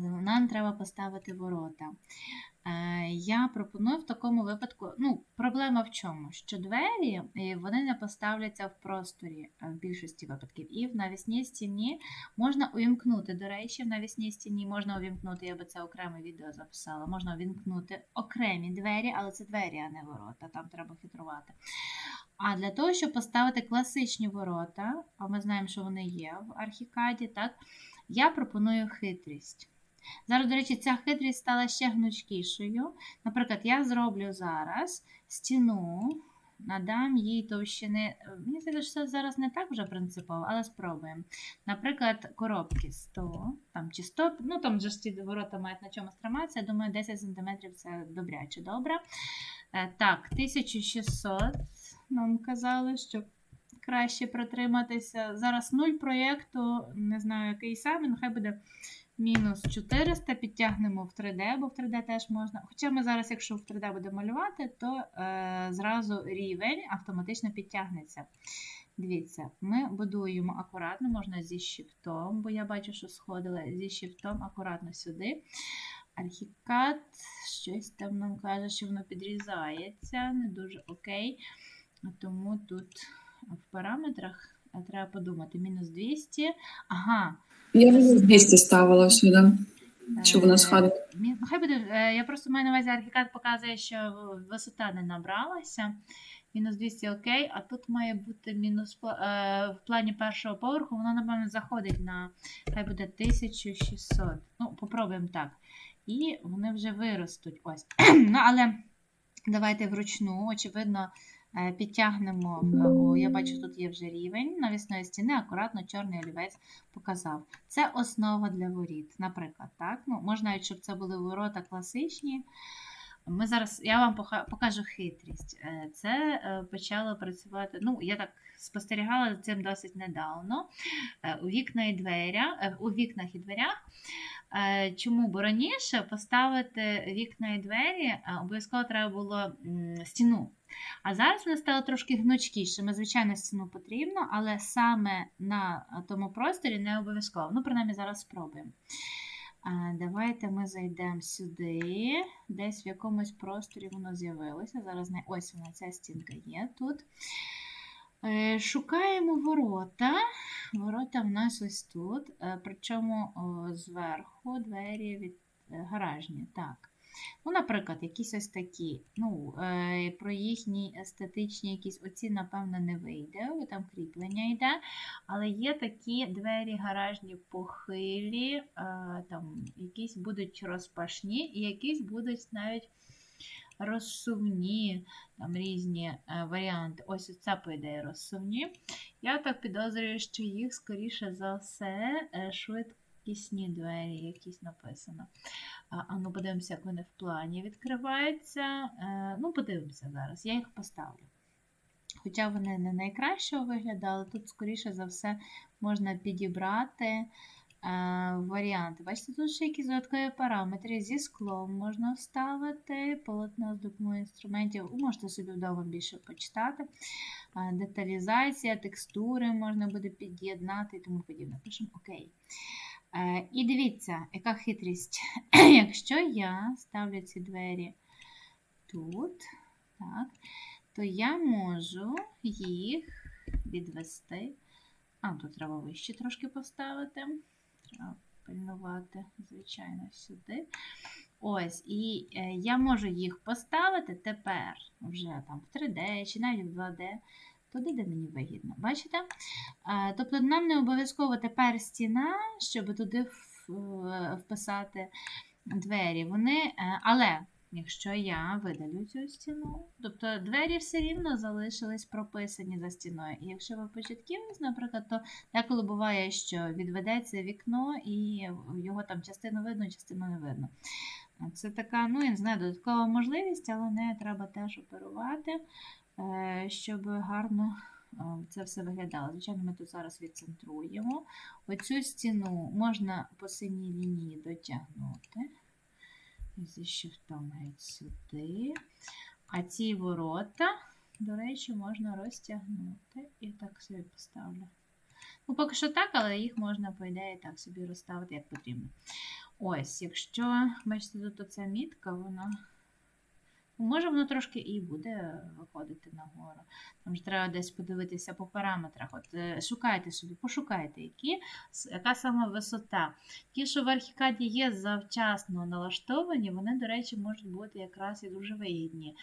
Нам треба поставити ворота. Е, Я пропоную в такому випадку. Ну, проблема в чому? Що двері е, вони не поставляться в просторі е, в більшості випадків. І в навісній стіні можна увімкнути. До речі, в навісній стіні можна увімкнути, я би це окреме відео записала. Можна увімкнути окремі двері, але це двері, а не ворота. Там треба хитрувати. А для того, щоб поставити класичні ворота, а ми знаємо, що вони є в архікаді, так, я пропоную хитрість. Зараз, до речі, ця хитрість стала ще гнучкішою. Наприклад, я зроблю зараз стіну, надам їй товщини. Мені здається, що це зараз не так вже принципово, але спробуємо. Наприклад, коробки 100 там, чи 100, ну там же ж ці ворота мають на чомусь триматися. Я думаю, 10 см це добряче добре. Е, Так, 1600 нам казали, що краще протриматися. Зараз нуль проєкту, не знаю, який саме, нехай буде мінус 400, підтягнемо в 3D, бо в 3D теж можна. Хоча ми зараз, якщо в 3D будемо малювати, то е, зразу рівень автоматично підтягнеться. Дивіться, ми будуємо акуратно, можна зі щифтом, бо я бачу, що сходили зі щифтом акуратно сюди. Архікат, щось там нам каже, що воно підрізається, не дуже окей. Тому тут в параметрах е, треба подумати: мінус 200. Ага, Я вже 200 ставила сюди. Що воно Е, сходить? Хай буде, е, я просто маю на увазі, архікад показує, що висота не набралася. Мінус 200 окей, а тут має бути мінус е, в плані першого поверху, воно, напевно, заходить на хай буде 1600. Ну, попробуємо так. І вони вже виростуть. Ось. ну, але давайте вручну, очевидно, е, підтягнемо. е, о, Я бачу, тут є вже рівень навісної стіни, акуратно чорний олівець показав. Це основа для воріт, наприклад. так? Ну, можна, щоб це були ворота класичні. Ми зараз, я вам покажу хитрість. Е, Це е, почало працювати. Ну, я так спостерігала за цим досить недавно. У вікна і дверя, у вікнах і дверях. Чому? Бо раніше поставити вікна і двері обов'язково треба було стіну. А зараз воно стало трошки гнучкішими. Звичайно, стіну потрібно, але саме на тому просторі не обов'язково. Ну, принаймні, зараз спробуємо. Давайте ми зайдемо сюди. Десь в якомусь просторі воно з'явилося. Зараз не ось вона, ця стінка є тут. Е, Шукаємо ворота. Ворота в нас ось тут. Е, Причому зверху двері від е, гаражні. Так. Ну, наприклад, якісь ось такі. Ну, е, про їхні естетичні якісь оці, напевно, не вийде, бо там кріплення йде. Але є такі двері гаражні похилі, е, там якісь будуть розпашні, і якісь будуть навіть розсувні, там різні е, варіанти. Ось це, по ідеї, розсувні. Я так підозрюю, що їх, скоріше за все, е, швидкісні двері, якісь написано. А, а ну, подивимося, як вони в плані відкриваються. Е, ну, подивимося зараз, я їх поставлю. Хоча вони не найкращого виглядали, тут, скоріше за все, можна підібрати е, варіанти. Бачите, тут ще якісь додаткові параметри. Зі склом можна вставити, полотно з допомогою інструментів. Можете собі вдома більше почитати. Е, деталізація, текстури можна буде під'єднати і тому подібне. Пишемо ОК. Е, і дивіться, яка хитрість. Якщо я ставлю ці двері тут, так, то я можу їх відвести. А, тут треба вище трошки поставити. Треба пильнувати, звичайно, сюди. Ось, і е, я можу їх поставити тепер вже там в 3D чи навіть в 2D, туди, де мені вигідно. Бачите? Е, Тобто нам не обов'язково тепер стіна, щоб туди е, вписати двері. Вони, е, але якщо я видалю цю стіну, тобто двері все рівно залишились прописані за стіною. І якщо ви початківець, наприклад, то деколи буває, що відведеться вікно і його там частину видно, частину не видно. Це така, ну я не знаю, додаткова можливість, але не треба теж оперувати, щоб гарно е, це все виглядало. Звичайно, ми тут зараз відцентруємо. Оцю стіну можна по синій лінії дотягнути. Зі shift геть сюди. А ці ворота, до речі, можна розтягнути. І так собі поставлю. Ну, поки що так, але їх можна, по ідеї, так собі розставити, як потрібно. Ось, якщо, бачите, тут оця мітка, вона. Може, воно трошки і буде виходити нагору. Там ж треба десь подивитися по параметрах. От е, шукайте собі, пошукайте, які, яка саме висота. Ті, що в архікаді є завчасно налаштовані, вони, до речі, можуть бути якраз і дуже вигідні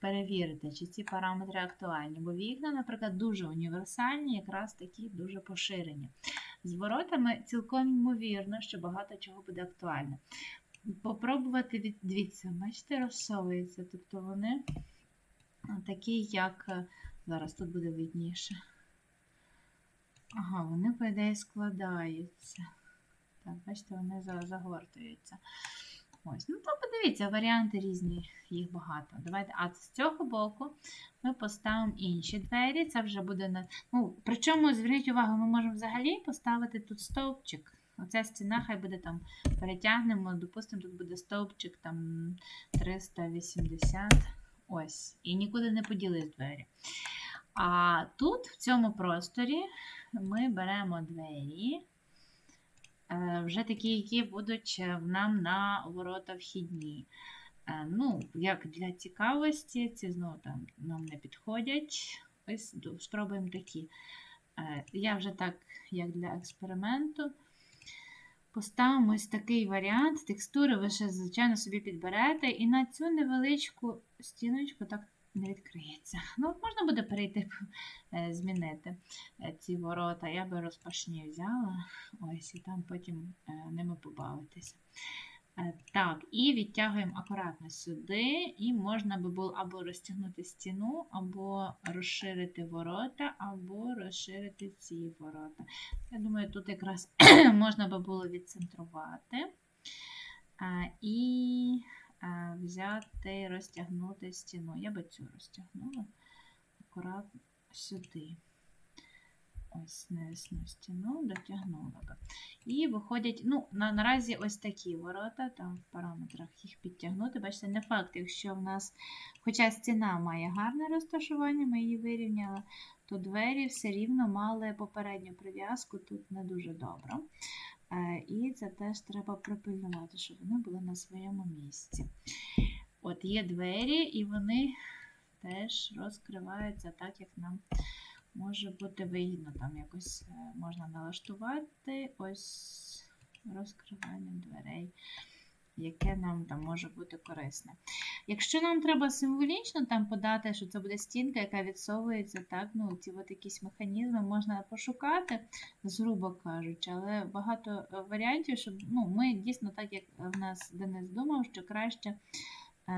перевірити, чи ці параметри актуальні. Бо вікна, наприклад, дуже універсальні, якраз такі дуже поширені. З воротами цілком ймовірно, що багато чого буде актуально. Попробувати від... дивіться, бачите, розсовуються. Тобто вони такі, як. е, Зараз тут буде видніше. Ага, вони, по ідеї, складаються. Так, бачите, вони загортуються. Ось, ну то подивіться, варіанти різні, їх багато. Давайте, а з цього боку ми поставимо інші двері. Це вже буде на. Ну, причому, зверніть увагу, ми можемо взагалі поставити тут стовпчик. Оця стіна хай буде там перетягнемо, допустимо, тут буде стовпчик там 380. Ось. І нікуди не поділись двері. А тут, в цьому просторі, ми беремо двері. е, Вже такі, які будуть е, нам на ворота вхідні. Е, Ну, як для цікавості, ці знову там нам не підходять. Ось спробуємо такі. Я вже так, як для експерименту, поставимо ось такий варіант. Текстури ви ще, звичайно, собі підберете, і на цю невеличку стіночку так не відкриється. Ну, можна буде перейти, е, змінити е, ці ворота. Я би розпашні взяла. Ось, і там потім е, ними побавитися. Е, Так, і відтягуємо акуратно сюди, і можна би було або розтягнути стіну, або розширити ворота, або розширити ці ворота. Я думаю, тут якраз можна би було відцентрувати е, і е, взяти, розтягнути стіну. Я би цю розтягнула акуратно сюди. Ось навісну стіну дотягнула би. І виходять, ну, на, наразі ось такі ворота, там в параметрах їх підтягнути. Бачите, не факт, якщо в нас, хоча стіна має гарне розташування, ми її вирівняли, то двері все рівно мали попередню прив'язку, тут не дуже добре. Е, І це теж треба припильнувати, щоб вони були на своєму місці. От є двері, і вони теж розкриваються так, як нам може бути вигідно. Там якось е, можна налаштувати ось розкривання дверей, яке нам там може бути корисне. Якщо нам треба символічно там подати, що це буде стінка, яка відсовується, так, ну ці от якісь механізми можна пошукати, грубо кажучи, але багато варіантів, щоб ну, ми дійсно, так як в нас Денис думав, що краще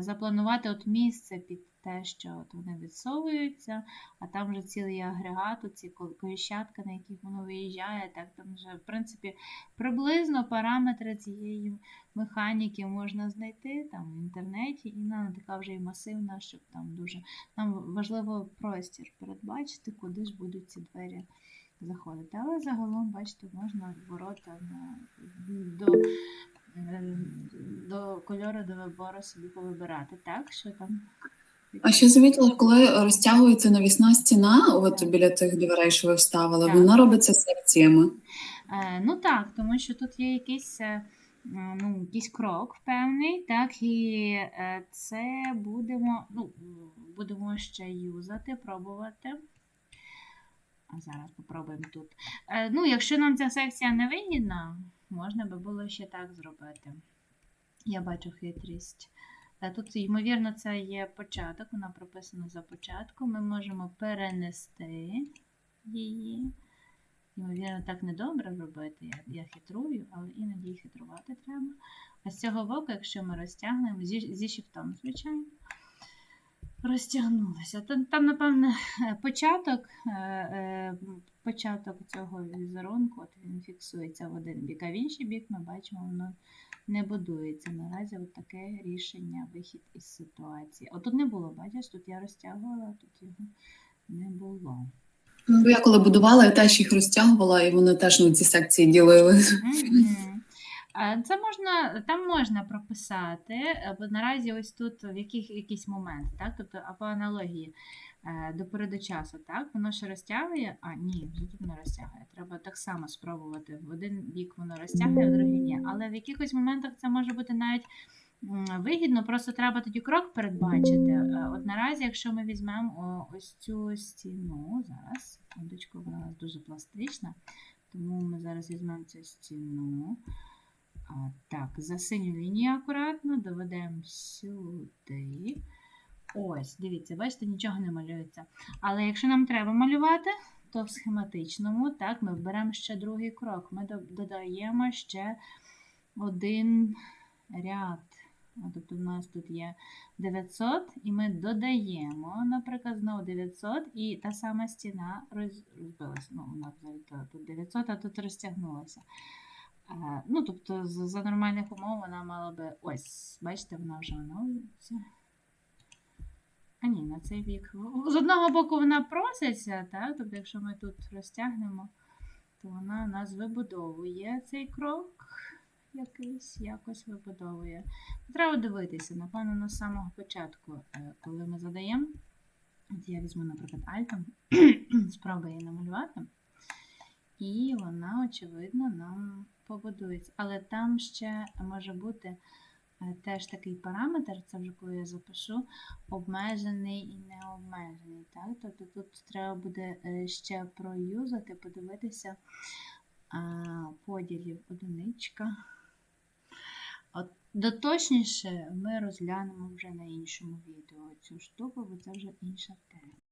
запланувати от місце під те, що от вони відсовуються, а там вже цілий агрегат, ці коліщатка, на яких воно виїжджає, так там вже, в принципі, приблизно параметри цієї механіки можна знайти там в інтернеті, і вона така вже і масивна, щоб там дуже. Нам важливо простір передбачити, куди ж будуть ці двері заходити. Але загалом, бачите, можна ворота на, до, до кольору, до вибору собі повибирати. Так, що там. А ще замітила, коли розтягується навісна стіна, от біля тих дверей, що ви вставили, Так. вона робиться секціями. Е, ну так, тому що тут є якийсь, е, ну, якийсь крок певний, так, і е, це будемо, ну, будемо ще юзати, пробувати. Зараз попробуємо тут. Е, ну, якщо нам ця секція не вигідна, можна би було ще так зробити. Я бачу хитрість. Е, Тут, ймовірно, це є початок, вона прописана за початком. Ми можемо перенести її. Ймовірно, так не добре робити. Я, я хитрую, але іноді хитрувати треба. А з цього боку, якщо ми розтягнемо, зі, зі шифтом, звичайно, розтягнулося. Там, там напевно, початок, е, е, початок цього візерунку, от він фіксується в один бік, а в інший бік ми бачимо, воно не будується. Наразі от таке рішення, вихід із ситуації. От тут не було, бачиш, тут я розтягувала, а тут його не було. Ну, я коли будувала, я теж їх розтягувала, і вони теж ну, ці секції ділили. Мгм. А Це можна, там можна прописати, е, бо наразі ось тут в яких, якийсь момент, так? Тобто або аналогії е, до переду часу, так? Воно ще розтягує, а ні, вже тут не розтягує. Треба так само спробувати. В один бік воно розтягує, в другий ні. Але в якихось моментах це може бути навіть вигідно, просто треба тоді крок передбачити. Е, От наразі, якщо ми візьмемо ось цю стіну, зараз, секундочку, вона у нас дуже пластична, тому ми зараз візьмемо цю стіну. Так, за синю лінію акуратно доведемо сюди. Ось, дивіться, бачите, нічого не малюється. Але якщо нам треба малювати, то в схематичному, так, ми беремо ще другий крок. Ми додаємо ще один ряд. Тобто, у нас тут є 900, і ми додаємо, наприклад, знову 900, і та сама стіна розбилася. Ну, у нас тут 900, а тут розтягнулася. Ну, тобто, за нормальних умов вона мала би. Ось, бачите, вона вже оновлюється. А ні, на цей бік. З одного боку вона проситься, так? Тобто, якщо ми тут розтягнемо, то вона нас вибудовує цей крок. Якийсь якось вибудовує. Треба дивитися, напевно, на самого початку, е, коли ми задаємо. От я візьму, наприклад, альтом, спробую її намалювати. І вона, очевидно, нам побудується. Але там ще може бути е, теж такий параметр, це вже коли я запишу, обмежений і необмежений. Так? Тобто тут треба буде е, ще проюзати, подивитися поділів одиничка. От, доточніше ми розглянемо вже на іншому відео цю штуку, бо це вже інша тема.